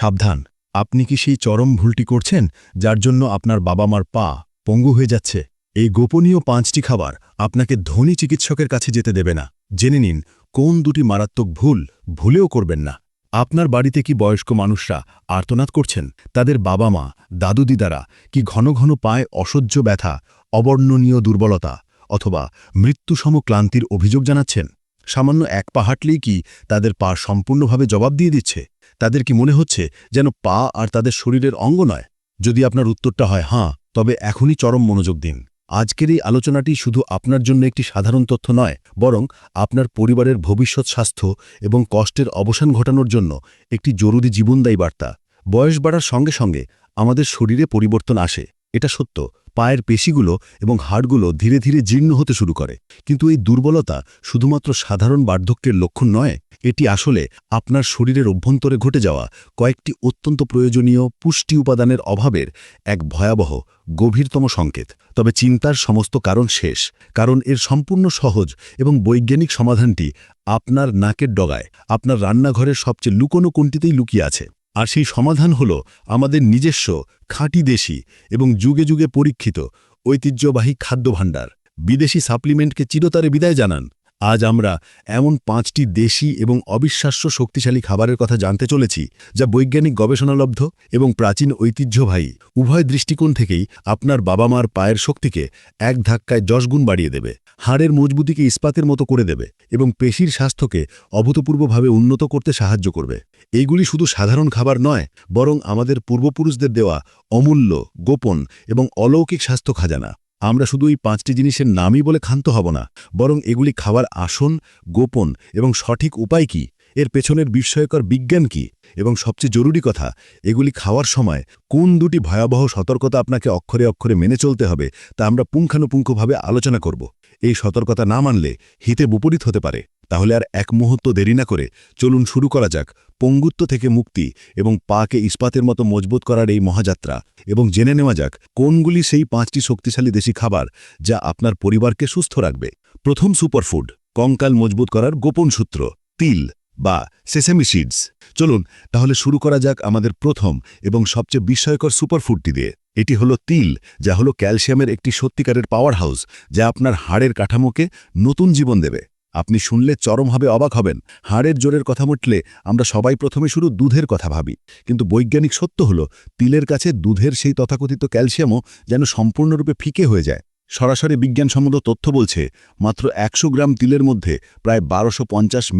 সাবধান। আপনি কি সেই চরম ভুলটি করছেন, যার জন্য আপনার বাবা মার পা পঙ্গু হয়ে যাচ্ছে? এই গোপনীয় পাঁচটি খাবার আপনাকে ধনী চিকিৎসকের কাছে যেতে দেবে না। জেনে নিন, কোন দুটি মারাত্মক ভুল ভুলেও করবেন না। আপনার বাড়িতে কি বয়স্ক মানুষরা আর্তনাদ করছেন? তাদের বাবা মা দাদু দিদারা কি ঘন ঘন পায় অসহ্য ব্যথা, অবর্ণনীয় দুর্বলতা অথবা মৃত্যুসম ক্লান্তির অভিযোগ জানাচ্ছেন? সামান্য এক পা হাঁটলেই কি তাদের পা সম্পূর্ণভাবে জবাব দিয়ে দিচ্ছে? তাদের কি মনে হচ্ছে যেন পা আর তাদের শরীরের অঙ্গ নয়? যদি আপনার উত্তরটা হয়, হাঁ, তবে এখনই চরম মনোযোগ দিন। আজকের এই আলোচনাটি শুধু আপনার জন্য একটি সাধারণ তথ্য নয়, বরং আপনার পরিবারের ভবিষ্যৎ স্বাস্থ্য এবং কষ্টের অবসান ঘটানোর জন্য একটি জরুরি জীবনদায়ী বার্তা। বয়স বাড়ার সঙ্গে সঙ্গে আমাদের শরীরে পরিবর্তন আসে। এটা সত্য, পায়ের পেশিগুলো এবং হাড়গুলো ধীরে ধীরে জীর্ণ হতে শুরু করে। কিন্তু এই দুর্বলতা শুধুমাত্র সাধারণ বার্ধক্যের লক্ষণ নয়, এটি আসলে আপনার শরীরের অভ্যন্তরে ঘটে যাওয়া কয়েকটি অত্যন্ত প্রয়োজনীয় পুষ্টি উপাদানের অভাবের এক ভয়াবহ, গভীরতম সংকেত। তবে চিন্তার সমস্ত কারণ শেষ, কারণ এর সম্পূর্ণ সহজ এবং বৈজ্ঞানিক সমাধানটি আপনার নাকের ডগায়, আপনার রান্নাঘরের সবচেয়ে লুকোনো কোনটিতেই লুকিয়ে আছে। আর সেই সমাধান হল আমাদের নিজস্ব, খাঁটি দেশি এবং যুগে যুগে পরীক্ষিত, ঐতিহ্যবাহী খাদ্যভাণ্ডার। বিদেশি সাপ্লিমেন্টকে চিরতরে বিদায় জানান। আজ আমরা এমন পাঁচটি দেশি এবং অবিশ্বাস্য শক্তিশালী খাবারের কথা জানতে চলেছি, যা বৈজ্ঞানিক গবেষণালব্ধ এবং প্রাচীন ঐতিহ্যবাহী, উভয় দৃষ্টিকোণ থেকেই আপনার বাবা মার পায়ের শক্তিকে এক ধাক্কায় যশগুণ বাড়িয়ে দেবে। হাড়ের মজবুতিকে ইস্পাতের মতো করে দেবে এবং পেশির স্বাস্থ্যকে অভূতপূর্বভাবে উন্নত করতে সাহায্য করবে। এইগুলি শুধু সাধারণ খাবার নয়, বরং আমাদের পূর্বপুরুষদের দেওয়া অমূল্য, গোপন এবং অলৌকিক স্বাস্থ্য খাজানা। আমরা শুধু এই পাঁচটি জিনিসের নামই বলে ক্ষান্ত হব না, বরং এগুলি খাওয়ার আসন, গোপন এবং সঠিক উপায় কি, এর পেছনের বিস্ময়কর বিজ্ঞান কি এবং সবচেয়ে জরুরি কথা, এগুলি খাওয়ার সময় কোন দুটি ভয়াবহ সতর্কতা আপনাকে অক্ষরে অক্ষরে মেনে চলতে হবে তা আমরা পুঙ্খানুপুঙ্খভাবে আলোচনা করব। এই সতর্কতা না মানলে হিতে বিপরীত হতে পারে। তাহলে আর এক মুহূর্ত দেরি না করে চলুন শুরু করা যাক পঙ্গুত্ব থেকে মুক্তি এবং পাকে ইস্পাতের মতো মজবুত করার এই মহাযাত্রা। এবং জেনে নেওয়া যাক কোনগুলি সেই পাঁচটি শক্তিশালী দেশি খাবার যা আপনার পরিবারকে সুস্থ রাখবে। প্রথম সুপারফুড, কঙ্কাল মজবুত করার গোপন সূত্র, তিল। বা সেসেমি সিডস চলুন, তাহলে শুরু করা যাক আমাদের প্রথম এবং সবচেয়ে বিস্ময়কর সুপারফুডটি দিয়ে। এটি হলো তিল, যা হলো ক্যালসিয়ামের একটি সত্যিকারের পাওয়ার হাউস যা আপনার হাড়ের কাঠামোকে নতুন জীবন দেবে। আপনি শুনলে চরমভাবে অবাক হবেন, হাড়ের জোরের কথা উঠলে আমরা সবাই প্রথমে শুরু দুধের কথা ভাবি। কিন্তু বৈজ্ঞানিক সত্য হল, তিলের কাছে দুধের সেই তথাকথিত ক্যালসিয়ামও যেন সম্পূর্ণরূপে ফিকে হয়ে যায়। সরাসরি বিজ্ঞানসম্মত তথ্য বলছে, মাত্র একশো গ্রাম তিলের মধ্যে প্রায় বারোশো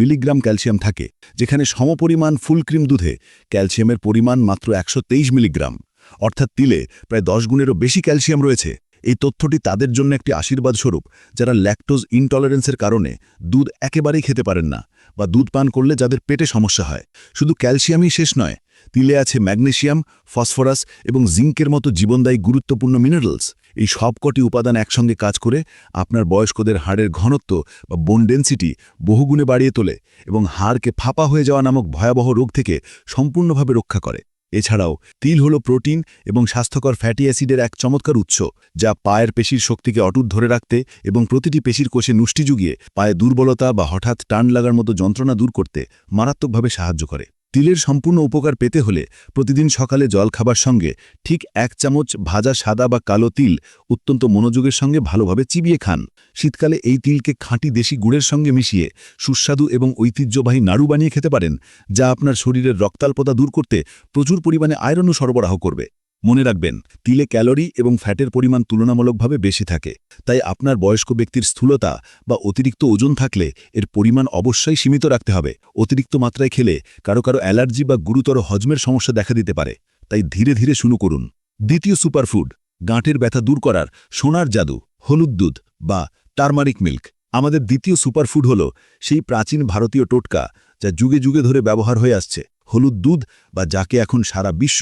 মিলিগ্রাম ক্যালসিয়াম থাকে, যেখানে সমপরিমাণ ফুল ক্রিম দুধে ক্যালসিয়ামের পরিমাণ মাত্র একশো তেইশ মিলিগ্রাম। অর্থাৎ তিলে প্রায় দশ গুণেরও বেশি ক্যালসিয়াম রয়েছে। এই তথ্যটি তাদের জন্য একটি আশীর্বাদ স্বরূপ যারা ল্যাকটোজ ইনটলারেন্সের কারণে দুধ একেবারেই খেতে পারেন না বা দুধ পান করলে যাদের পেটে সমস্যা হয়। শুধু ক্যালসিয়ামই শেষ নয়, তিলে আছে ম্যাগনেশিয়াম ফসফরাস এবং জিঙ্কের মতো জীবনদায়ী গুরুত্বপূর্ণ মিনারেলস। এই সবকটি উপাদান একসঙ্গে কাজ করে আপনার বয়স্কদের হাড়ের ঘনত্ব বা বোন ডেন্সিটি বহুগুণে বাড়িয়ে তোলে এবং হাড়কে ফাঁপা হয়ে যাওয়া নামক ভয়াবহ রোগ থেকে সম্পূর্ণভাবে রক্ষা করে। এছাড়াও, তিল হল প্রোটিন এবং স্বাস্থ্যকর ফ্যাটি অ্যাসিডের এক চমৎকার উৎস, যা পায়ের পেশির শক্তিকে অটুট ধরে রাখতে এবং প্রতিটি পেশির কোষে নুষ্টি জুগিয়ে পায়ে দুর্বলতা বা হঠাৎ টান লাগার মতো যন্ত্রণা দূর করতে মারাত্মকভাবে সাহায্য করে। তিলের সম্পূর্ণ উপকার পেতে হলে প্রতিদিন সকালে জল খাবার সঙ্গে ঠিক এক চামচ ভাজা সাদা বা কালো তিল অত্যন্ত মনোযোগের সঙ্গে ভালোভাবে চিবিয়ে খান। শীতকালে এই তিলকে খাঁটি দেশি গুড়ের সঙ্গে মিশিয়ে সুস্বাদু এবং ঐতিহ্যবাহী নাড়ু বানিয়ে খেতে পারেন, যা আপনার শরীরের রক্তাল্পতা দূর করতে প্রচুর পরিমাণে আয়রনও সরবরাহ করবে। মনে রাখবেন, তিলে ক্যালোরি এবং ফ্যাটের পরিমাণ তুলনামূলকভাবে বেশি থাকে, তাই আপনার বয়স্ক ব্যক্তির স্থূলতা বা অতিরিক্ত ওজন থাকলে এর পরিমাণ অবশ্যই সীমিত রাখতে হবে। অতিরিক্ত মাত্রায় খেলে কারও কারও অ্যালার্জি বা গুরুতর হজমের সমস্যা দেখা দিতে পারে, তাই ধীরে ধীরে শুরু করুন। দ্বিতীয় সুপারফুড, গাঁটের ব্যথা দূর করার সোনার জাদু, হলুদ দুধ বা টার্মারিক মিল্ক। আমাদের দ্বিতীয় সুপারফুড হল সেই প্রাচীন ভারতীয় টোটকা যা যুগে যুগে ধরে ব্যবহার হয়ে আসছে। হলুদ দুধ বা যাকে এখন সারা বিশ্ব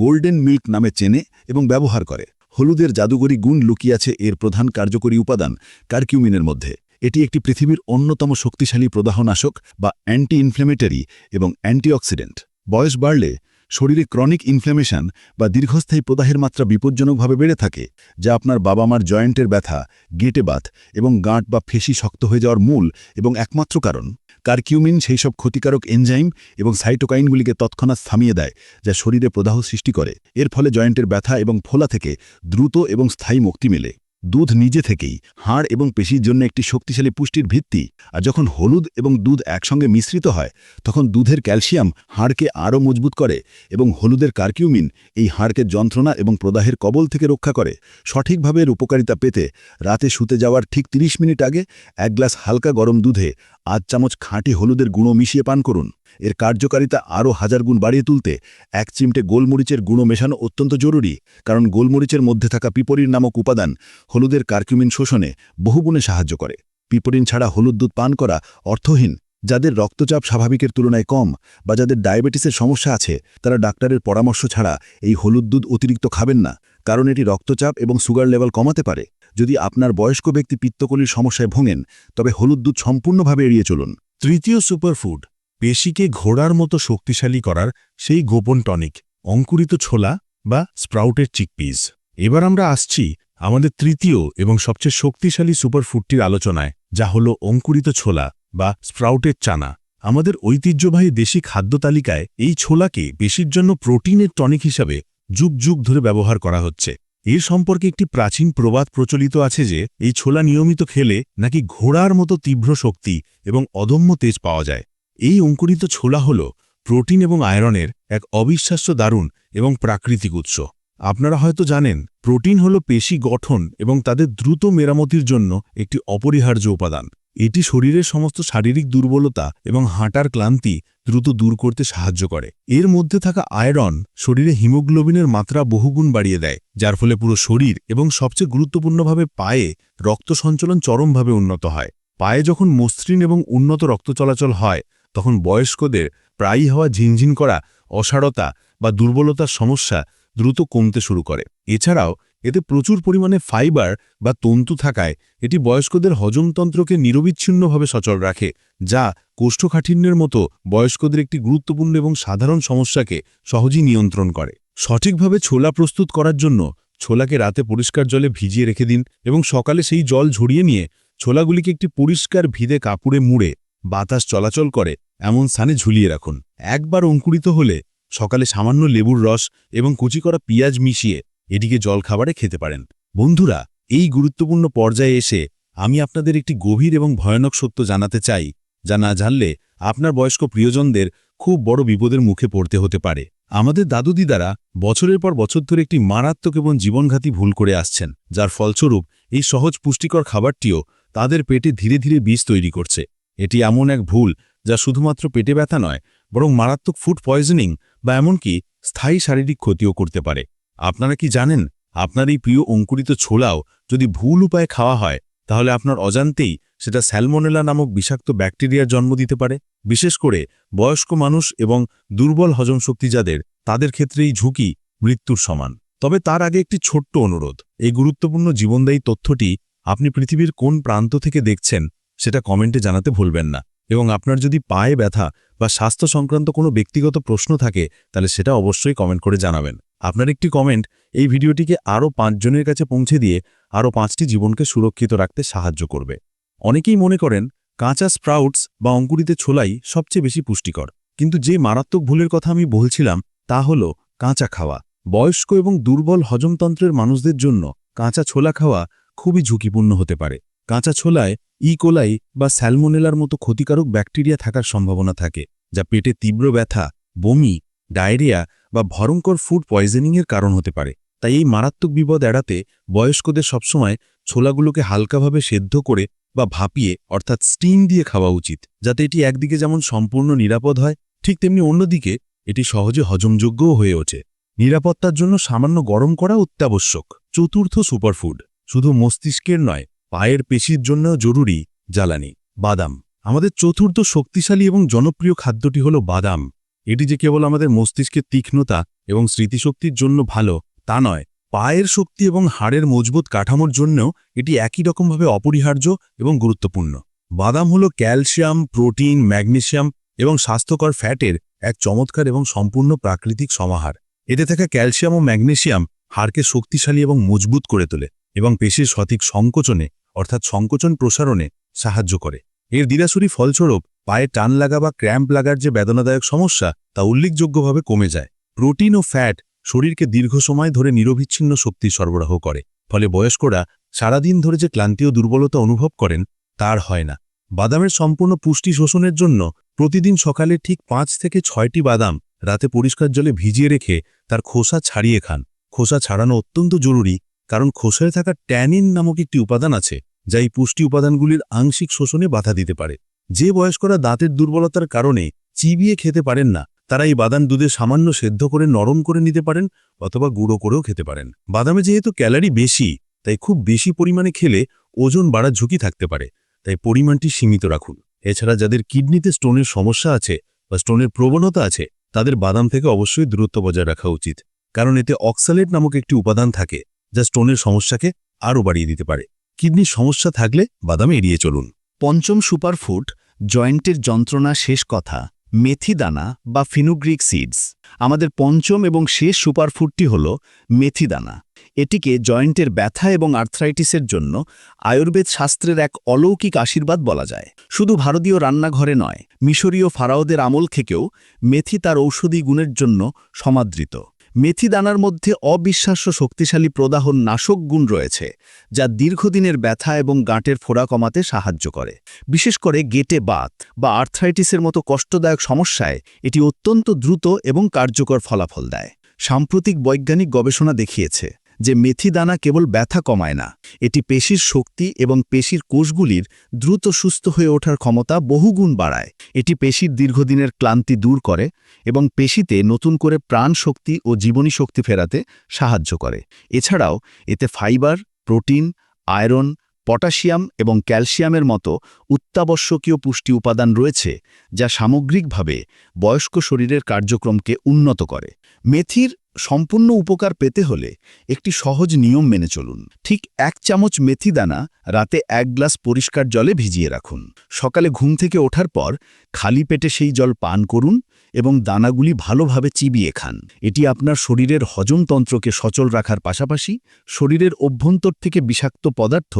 গোল্ডেন মিল্ক নামে চেনে এবং ব্যবহার করে। হলুদের জাদুকরী গুণ লুকিয়ে আছে এর প্রধান কার্যকরী উপাদান কার্কিউমিনের মধ্যে। এটি একটি পৃথিবীর অন্যতম শক্তিশালী প্রদাহনাশক বা অ্যান্টি ইনফ্লেমেটারি এবং অ্যান্টিঅক্সিডেন্ট। বয়স বাড়লে শরীরে ক্রনিক ইনফ্ল্যামেশন বা দীর্ঘস্থায়ী প্রদাহের মাত্রা বিপজ্জনকভাবে বেড়ে থাকে, যা আপনার বাবা মার জয়েন্টের ব্যথা, গেটে বাত এবং গাঁট বা ফেসি শক্ত হয়ে যাওয়ার মূল এবং একমাত্র কারণ। কারকিউমিন সেই সব ক্ষতিকারক এনজাইম এবং সাইটোকাইনগুলিকে তৎক্ষণাৎ থামিয়ে দেয়, যা শরীরে প্রদাহ সৃষ্টি করে। এর ফলে জয়েন্টের ব্যথা এবং ফোলা থেকে দ্রুত এবং স্থায়ী মুক্তি মেলে। দুধ নিজে থেকেই, হাড় এবং পেশির জন্য একটি শক্তিশালী পুষ্টির ভিত্তি। আর যখন হলুদ এবং দুধ একসঙ্গে মিশ্রিত হয়, তখন দুধের ক্যালসিয়াম হাড়কে আরও মজবুত করে এবং হলুদের কার্কিউমিন এই হাড়কে যন্ত্রণা এবং প্রদাহের কবল থেকে রক্ষা করে। সঠিকভাবে উপকারিতা পেতে রাতে শুতে যাওয়ার ঠিক ৩০ মিনিট আগে এক গ্লাস হালকা গরম দুধে আধ চামচ খাঁটি হলুদের গুঁড়ো মিশিয়ে পান করুন। এর কার্যকারিতা আরও হাজার গুণ বাড়িয়ে তুলতে এক চিমটে গোলমরিচের গুঁড়ো মেশানো অত্যন্ত জরুরি, কারণ গোলমরিচের মধ্যে থাকা পিপরির নামক উপাদান হলুদের কার্কিউমিন শোষণে বহুগুণে সাহায্য করে। পিপরিন ছাড়া হলুদ দুধ পান করা অর্থহীন, যাদের রক্তচাপ স্বাভাবিকের তুলনায় কম বা যাদের ডায়াবেটিসের সমস্যা আছে, তারা ডাক্তারের পরামর্শ ছাড়া এই হলুদ দুধ অতিরিক্ত খাবেন না, কারণ এটি রক্তচাপ এবং সুগার লেভেল কমাতে পারে। যদি আপনার বয়স্ক ব্যক্তি পিত্তকলির সমস্যায় ভোঙেন তবে হলুদ দুধ সম্পূর্ণভাবে এড়িয়ে চলুন। তৃতীয় সুপারফুড, পেশিকে ঘোড়ার মতো শক্তিশালী করার সেই গোপন টনিক, অঙ্কুরিত ছোলা বা স্প্রাউটের চিকপিস। এবার আমরা আসছি আমাদের তৃতীয় এবং সবচেয়ে শক্তিশালী সুপারফুডটির আলোচনায়, যা হল অঙ্কুরিত ছোলা বা স্প্রাউটের চানা। আমাদের ঐতিহ্যবাহী দেশি খাদ্য তালিকায় এই ছোলাকে পেশির জন্য প্রোটিনের টনিক হিসাবে যুগ যুগ ধরে ব্যবহার করা হচ্ছে। এর সম্পর্কে একটি প্রাচীন প্রবাদ প্রচলিত আছে যে, এই ছোলা নিয়মিত খেলে নাকি ঘোড়ার মতো তীব্র শক্তি এবং অদম্য তেজ পাওয়া যায়। এই অঙ্কুরিত ছোলা হল প্রোটিন এবং আয়রনের এক অবিশ্বাস্য দারুণ এবং প্রাকৃতিক উৎস। আপনারা হয়তো জানেন, প্রোটিন হল পেশি গঠন এবং তাদের দ্রুত মেরামতির জন্য একটি অপরিহার্য উপাদান। এটি শরীরের সমস্ত শারীরিক দুর্বলতা এবং হাঁটার ক্লান্তি দ্রুত দূর করতে সাহায্য করে। এর মধ্যে থাকা আয়রন শরীরে হিমোগ্লোবিনের মাত্রা বহুগুণ বাড়িয়ে দেয়, যার ফলে পুরো শরীর এবং সবচেয়ে গুরুত্বপূর্ণভাবে পায়ে রক্ত সঞ্চালন চরমভাবে উন্নত হয়। পায়ে যখন মসৃণ এবং উন্নত রক্ত চলাচল হয়, তখন বয়স্কদের প্রায়ই হওয়া ঝিনঝিন করা অসারতা বা দুর্বলতার সমস্যা দ্রুত কমতে শুরু করে। এছাড়াও এতে প্রচুর পরিমাণে ফাইবার বা তন্তু থাকায় এটি বয়স্কদের হজমতন্ত্রকে নিরবিচ্ছিন্নভাবে সচল রাখে, যা কোষ্ঠকাঠিন্যের মতো বয়স্কদের একটি গুরুত্বপূর্ণ এবং সাধারণ সমস্যাকে সহজেই নিয়ন্ত্রণ করে। সঠিকভাবে ছোলা প্রস্তুত করার জন্য ছোলাকে রাতে পরিষ্কার জলে ভিজিয়ে রেখে দিন এবং সকালে সেই জল ঝরিয়ে নিয়ে ছোলাগুলিকে একটি পরিষ্কার ভিদে কাপড়ে মুড়ে বাতাস চলাচল করে এমন স্থানে ঝুলিয়ে রাখুন। একবার অঙ্কুরিত হলে সকালে সামান্য লেবুর রস এবং কুচি করা পিঁয়াজ মিশিয়ে এটিকে জলখাবারে খেতে পারেন। বন্ধুরা, এই গুরুত্বপূর্ণ পর্যায়ে এসে আমি আপনাদের একটি গভীর এবং ভয়ানক সত্য জানাতে চাই, যা না জানলে আপনার বয়স্ক প্রিয়জনদের খুব বড় বিপদের মুখে পড়তে হতে পারে। আমাদের দাদু দিদারা বছরের পর বছর ধরে একটি মারাত্মক এবং জীবনঘাতী ভুল করে আসছেন, যার ফলস্বরূপ এই সহজ পুষ্টিকর খাবারটিও তাদের পেটে ধীরে ধীরে বিষ তৈরি করছে। এটি এমন এক ভুল, যা শুধুমাত্র পেটে ব্যথা নয়, বরং মারাত্মক ফুড পয়জনিং বা এমনকি স্থায়ী শারীরিক ক্ষতিও করতে পারে। আপনারা কি জানেন, আপনার এই প্রিয় অঙ্কুরিত ছোলাও যদি ভুল উপায়ে খাওয়া হয়, তাহলে আপনার অজান্তেই সেটা স্যালমোনেলা নামক বিষাক্ত ব্যাকটেরিয়ার জন্ম দিতে পারে। বিশেষ করে বয়স্ক মানুষ এবং দুর্বল হজম শক্তি যাদের, তাদের ক্ষেত্রে এই ঝুঁকি মৃত্যুর সমান। তবে তার আগে একটি ছোট্ট অনুরোধ, এই গুরুত্বপূর্ণ জীবনদায়ী তথ্যটি আপনি পৃথিবীর কোন প্রান্ত থেকে দেখছেন, সেটা কমেন্টে জানাতে ভুলবেন না। এবং আপনার যদি পায়ে ব্যথা বা স্বাস্থ্য সংক্রান্ত কোনো ব্যক্তিগত প্রশ্ন থাকে, তাহলে সেটা অবশ্যই কমেন্ট করে জানাবেন। আপনার একটি কমেন্ট এই ভিডিওটিকে আরও পাঁচজনের কাছে পৌঁছে দিয়ে আরও পাঁচটি জীবনকে সুরক্ষিত রাখতে সাহায্য করবে। অনেকেই মনে করেন, কাঁচা স্প্রাউটস বা অঙ্কুরিতে ছোলাই সবচেয়ে বেশি পুষ্টিকর। কিন্তু যে মারাত্মক ভুলের কথা আমি বলছিলাম, তা হল কাঁচা খাওয়া। বয়স্ক এবং দুর্বল হজমতন্ত্রের মানুষদের জন্য কাঁচা ছোলা খাওয়া খুবই ঝুঁকিপূর্ণ হতে পারে। কাঁচা ছোলায় ইকোলাই বা স্যালমোনেলার মতো ক্ষতিকারক ব্যাকটেরিয়া থাকার সম্ভাবনা থাকে, যা পেটে তীব্র ব্যথা, বমি ডায়রিয়া বা ভয়ঙ্কর ফুড পয়জনিংয়ের কারণ হতে পারে। তাই এই মারাত্মক বিপদ এড়াতে বয়স্কদের সবসময় ছোলাগুলোকে হালকাভাবে সেদ্ধ করে বা ভাপিয়ে, অর্থাৎ স্টিম দিয়ে খাওয়া উচিত, যাতে এটি একদিকে যেমন সম্পূর্ণ নিরাপদ হয়, ঠিক তেমনি অন্যদিকে এটি সহজে হজমযোগ্যও হয়ে ওঠে। নিরাপত্তার জন্য সামান্য গরম করা অত্যাবশ্যক। চতুর্থ সুপারফুড, শুধু মস্তিষ্কের নয়, পায়ের পেশির জন্যও জরুরি, জ্বালানি। বাদাম। আমাদের চতুর্থ শক্তিশালী এবং জনপ্রিয় খাদ্যটি হল বাদাম। এটি যে কেবল আমাদের মস্তিষ্কের তীক্ষ্ণতা এবং স্মৃতিশক্তির জন্য ভালো, তা নয়। পায়ের শক্তি এবং হাড়ের মজবুত কাঠামোর জন্যও এটি একই রকমভাবে অপরিহার্য এবং গুরুত্বপূর্ণ। বাদাম হল ক্যালসিয়াম, প্রোটিন ম্যাগনেশিয়াম এবং স্বাস্থ্যকর ফ্যাটের এক চমৎকার এবং সম্পূর্ণ প্রাকৃতিক সমাহার। এতে থাকা ক্যালসিয়াম ও ম্যাগনেশিয়াম হাড়কে শক্তিশালী এবং মজবুত করে তোলে এবং পেশির সঠিক সংকোচনে, অর্থাৎ সংকোচন প্রসারণে সাহায্য করে। এর দিরাসুরি ফলস্বরূপ পায়ে টান লাগা বা ক্র্যাম্প লাগার যে বেদনাদায়ক সমস্যা, তা উল্লেখযোগ্যভাবে কমে যায়। প্রোটিন ও ফ্যাট শরীরকে দীর্ঘ সময় ধরে নিরবিচ্ছিন্ন শক্তি সরবরাহ করে, ফলে বয়স্করা সারাদিন ধরে যে ক্লান্তি ও দুর্বলতা অনুভব করেন, তার হয় না। বাদামের সম্পূর্ণ পুষ্টি শোষণের জন্য প্রতিদিন সকালে ঠিক পাঁচ থেকে ছয়টি বাদাম রাতে পরিষ্কার জলে ভিজিয়ে রেখে তার খোসা ছাড়িয়ে খান। খোসা ছাড়ানো অত্যন্ত জরুরি, কারণ খোসায় থাকা ট্যানিন নামক একটি উপাদান আছে, যা এই পুষ্টি উপাদানগুলির আংশিক শোষণে বাধা দিতে পারে। যে বয়স্করা দাঁতের দুর্বলতার কারণে চিবিয়ে খেতে পারেন না, তারা এই বাদাম দুধে সামান্য সেদ্ধ করে নরম করে নিতে পারেন অথবা গুঁড়ো করেও খেতে পারেন। বাদামে যেহেতু ক্যালারি বেশি, তাই খুব বেশি পরিমাণে খেলে ওজন বাড়ার ঝুঁকি থাকতে পারে, তাই পরিমাণটি সীমিত রাখুন। এছাড়া যাদের কিডনিতে স্টোনের সমস্যা আছে বা স্টোনের প্রবণতা আছে, তাদের বাদাম থেকে অবশ্যই দূরত্ব বজায় রাখা উচিত, কারণ এতে অক্সালেট নামক একটি উপাদান থাকে যা স্টোনের সমস্যাকে আরও বাড়িয়ে দিতে পারে। কিডনির সমস্যা থাকলে বাদাম এড়িয়ে চলুন। পঞ্চম সুপারফুড জয়েন্টের যন্ত্রণা শেষ কথা মেথি দানা বা ফিনুগ্রিক সিডস। আমাদের পঞ্চম এবং শেষ সুপারফুডটি হল মেথি দানা এটিকে জয়েন্টের ব্যথা এবং আর্থ্রাইটিসের জন্য আয়ুর্বেদ শাস্ত্রের এক অলৌকিক আশীর্বাদ বলা যায়। শুধু ভারতীয় রান্নাঘরে নয়, মিশরীয় ফারাওদের আমল থেকেও মেথি তার ঔষধি গুণের জন্য সমাদৃত। মেথি দানার মধ্যে অবিশ্বাস্য শক্তিশালী প্রদাহন নাশক গুণ রয়েছে, যা দীর্ঘদিনের ব্যথা এবং গাঁটের ফোড়া কমাতে সাহায্য করে। বিশেষ করে গেটে বাত বা আর্থ্রাইটিসের মতো কষ্টদায়ক সমস্যায় এটি অত্যন্ত দ্রুত এবং কার্যকর ফলাফল দেয়। সাম্প্রতিক বৈজ্ঞানিক গবেষণা দেখিয়েছে যে মেথি দানা কেবল ব্যথা কমায় না, এটি পেশির শক্তি এবং পেশির কোষগুলির দ্রুত সুস্থ হয়ে ওঠার ক্ষমতা বহুগুণ বাড়ায়। এটি পেশির দীর্ঘদিনের ক্লান্তি দূর করে এবং পেশিতে নতুন করে প্রাণ শক্তি ও জীবনী শক্তি ফেরাতে সাহায্য করে। এছাড়াও, এতে ফাইবার, প্রোটিন, আয়রন, পটাশিয়াম এবং ক্যালসিয়ামের মতো অত্যাবশ্যকীয় পুষ্টি উপাদান রয়েছে, যা সামগ্রিকভাবে বয়স্ক শরীরের কার্যক্রমকে উন্নত করে। মেথির সম্পূর্ণ উপকার পেতে হলে একটি সহজ নিয়ম মেনে চলুন। ঠিক এক চামচ মেথি দানা রাতে এক গ্লাস পরিষ্কার জলে ভিজিয়ে রাখুন। সকালে ঘুম থেকে ওঠার পর খালি পেটে সেই জল পান করুন এবং দানাগুলি ভালোভাবে চিবিয়ে খান। এটি আপনার শরীরের হজমতন্ত্রকে সচল রাখার পাশাপাশি শরীরের অভ্যন্তর থেকে বিষাক্ত পদার্থ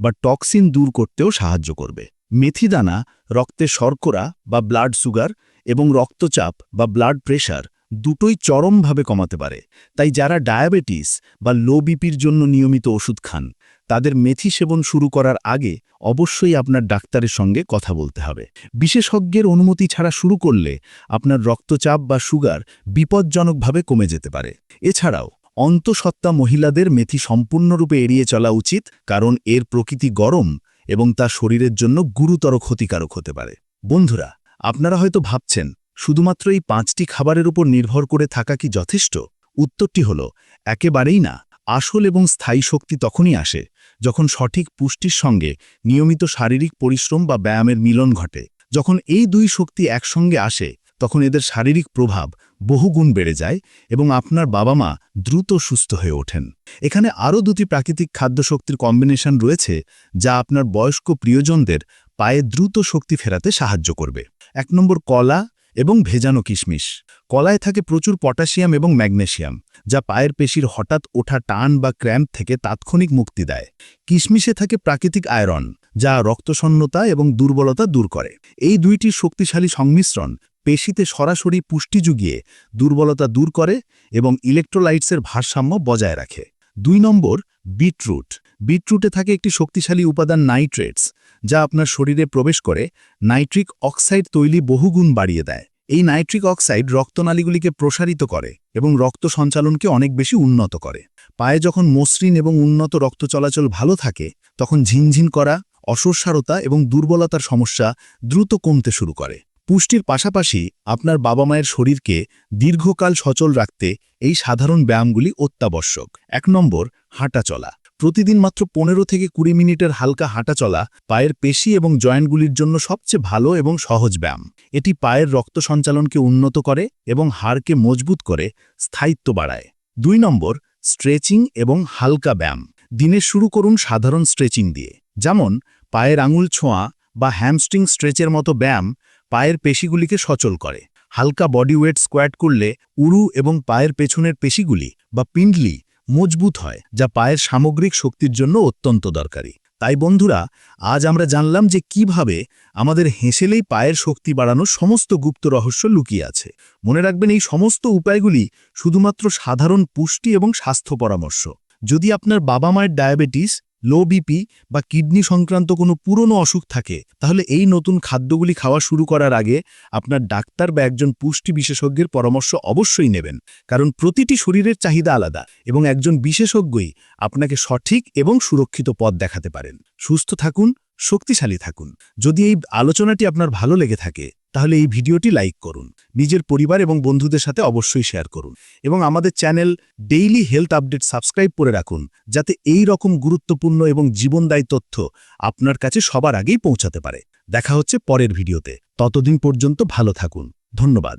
বা টক্সিন দূর করতেও সাহায্য করবে। মেথি দানা রক্তে শর্করা বা ব্লাড সুগার এবং রক্তচাপ বা ব্লাড প্রেশার দুটোই চরমভাবে কমাতে পারে। তাই যারা ডায়াবেটিস বা লো বিপির জন্য নিয়মিত ওষুধ খান, তাদের মেথি সেবন শুরু করার আগে অবশ্যই আপনার ডাক্তারের সঙ্গে কথা বলতে হবে। বিশেষজ্ঞের অনুমতি ছাড়া শুরু করলে আপনার রক্তচাপ বা সুগার বিপজ্জনকভাবে কমে যেতে পারে। এছাড়াও, অন্তঃসত্ত্বা মহিলাদের মেথি সম্পূর্ণরূপে এড়িয়ে চলা উচিত, কারণ এর প্রকৃতি গরম এবং তা শরীরের জন্য গুরুতর ক্ষতিকারক হতে পারে। বন্ধুরা, আপনারা হয়তো ভাবছেন শুধুমাত্র এই পাঁচটি খাবারের উপর নির্ভর করে থাকা কি যথেষ্ট? উত্তরটি হল, একেবারেই না। আসল এবং স্থায়ী শক্তি তখনই আসে যখন সঠিক পুষ্টির সঙ্গে নিয়মিত শারীরিক পরিশ্রম বা ব্যায়ামের মিলন ঘটে। যখন এই দুই শক্তি একসঙ্গে আসে, তখন এদের শারীরিক প্রভাব বহুগুণ বেড়ে যায় এবং আপনার বাবা মা দ্রুত সুস্থ হয়ে ওঠেন। এখানে আরও দুটি প্রাকৃতিক খাদ্যশক্তির কম্বিনেশন রয়েছে যা আপনার বয়স্ক প্রিয়জনদের পায়ে দ্রুত শক্তি ফেরাতে সাহায্য করবে। এক নম্বর কলা এবং ভেজানো কিশমিশ। কলায় থাকে প্রচুর পটাশিয়াম এবং ম্যাগনেশিয়াম, যা পায়ের পেশির হঠাৎ ওঠা টান বা ক্র্যাম্প থেকে তাৎক্ষণিক মুক্তি দেয়। কিশমিশে থাকে প্রাকৃতিক আয়রন, যা রক্তশূন্যতা এবং দুর্বলতা দূর করে। এই দুইটি শক্তিশালী সংমিশ্রণ পেশিতে সরাসরি পুষ্টি জুগিয়ে দুর্বলতা দূর করে এবং ইলেকট্রোলাইটসের ভারসাম্য বজায় রাখে। দুই নম্বর, বিটরুট। বিটরুটে থাকে একটি শক্তিশালী উপাদান নাইট্রেটস, যা আপনার শরীরে প্রবেশ করে, নাইট্রিক অক্সাইড তৈলি বহুগুণ বাড়িয়ে দেয়। এই নাইট্রিক অক্সাইড রক্তনালীগুলিকে প্রসারিত করে এবং রক্ত সঞ্চালনকে অনেক বেশি উন্নত করে। পায়ে যখন মসৃণ এবং উন্নত রক্ত চলাচল ভালো থাকে, তখন ঝিনঝিন করা অসস্যারতা এবং দুর্বলতার সমস্যা দ্রুত কমতে শুরু করে। পুষ্টির পাশাপাশি আপনার বাবা মায়ের শরীরকে দীর্ঘকাল সচল রাখতে এই সাধারণ ব্যায়ামগুলি অত্যাবশ্যক। এক নম্বর, হাঁটা চলা। প্রতিদিন মাত্র পনেরো থেকে কুড়ি মিনিটের হালকা হাঁটা চলা পায়ের পেশি এবং জয়েন্টগুলির জন্য সবচেয়ে ভালো এবং সহজ ব্যায়াম। এটি পায়ের রক্ত সঞ্চালনকে উন্নত করে এবং হাড়কে মজবুত করে, স্থায়িত্ব বাড়ায়। দুই নম্বর, স্ট্রেচিং এবং হালকা ব্যায়াম। দিনে শুরু করুন সাধারণ স্ট্রেচিং দিয়ে। যেমন, পায়ের আঙুল ছোঁয়া বা হ্যামস্ট্রিং স্ট্রেচের মতো ব্যায়াম পায়ের পেশিগুলিকে সচল করে। হালকা বডি ওয়েট স্কোয়াট করলে উরু এবং পায়ের পেছনের পেশিগুলি বা পিন্ডলি মজবুত হয়, যা পায়ের সামগ্রিক শক্তির জন্য অত্যন্ত দরকারি। তাই বন্ধুরা, আজ আমরা জানলাম যে কীভাবে আমাদের হেসেলেই পায়ের শক্তি বাড়ানোর সমস্ত গুপ্ত রহস্য লুকিয়ে আছে। মনে রাখবেন, এই সমস্ত উপায়গুলি শুধুমাত্র সাধারণ পুষ্টি এবং স্বাস্থ্য পরামর্শ। যদি আপনার বাবা মায়ের ডায়াবেটিস লো বিপি বা কিডনি সংক্রান্ত কোনো পুরনো অসুখ থাকে, তাহলে এই নতুন খাদ্যগুলি খাওয়া শুরু করার আগে আপনার ডাক্তার বা একজন পুষ্টি বিশেষজ্ঞের পরামর্শ অবশ্যই নেবেন। কারণ প্রতিটি শরীরের চাহিদা আলাদা এবং একজন বিশেষজ্ঞই আপনাকে সঠিক এবং সুরক্ষিত পথ দেখাতে পারেন। সুস্থ থাকুন, শক্তিশালী থাকুন। যদি এই আলোচনাটি আপনার ভালো লেগে থাকে তাহলে এই ভিডিওটি লাইক করুন, নিজের পরিবার এবং বন্ধুদের সাথে অবশ্যই শেয়ার করুন এবং আমাদের channel daily health update subscribe করে রাখুন, যাতে এই রকম গুরুত্বপূর্ণ এবং জীবনদায়ী তথ্য আপনার কাছে সবার আগেই পৌঁছাতে পারে। দেখা হচ্ছে পরের ভিডিওতে। ততদিন পর্যন্ত ভালো থাকুন। ধন্যবাদ।